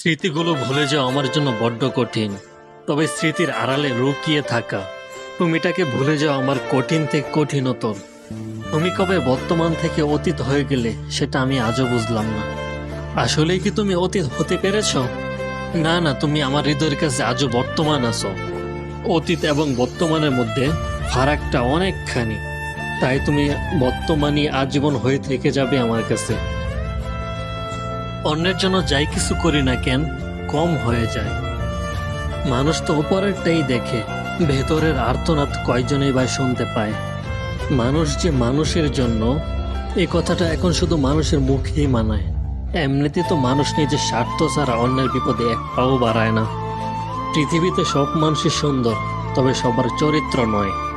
স্মৃতিগুলো ভুলে যাওয়া আমার জন্য বড্ড কঠিন। তবে স্মৃতির আড়ালে লুকিয়ে থাকা। তুমিটাকে ভুলে যাওয়া আমার কঠিন থেকে কঠিনতর। তুমি কবে বর্তমান থেকে অতীত হয়ে গেলে সেটা আমি আজও বুঝলাম না। আসলেই কি তুমি অতীত হতে পেরেছ? না না, তুমি আমার হৃদয়ের কাছে আজও বর্তমান আছো। অতীত এবং বর্তমানের মধ্যে ফারাকটা অনেকখানি। তাই তুমি বর্তমানই আজীবন হয়ে থেকে যাবে আমার কাছে। অন্যের জন্য যাই কিছু করি না কেন, কম হয়ে যায়। মানুষ তো উপরেরটাই দেখে, ভেতরের আর্তনাদ কয়জনেই বা শুনতে পায়। মানুষ যে মানুষের জন্য এই কথাটা এখন শুধু মানুষের মুখেই মানায়। এমনিতে তো মানুষ নিজের স্বার্থ ছাড়া অন্যের বিপদে এক পাও বাড়ায় না। পৃথিবীতে সব মানুষই সুন্দর, তবে সবার চরিত্র নয়।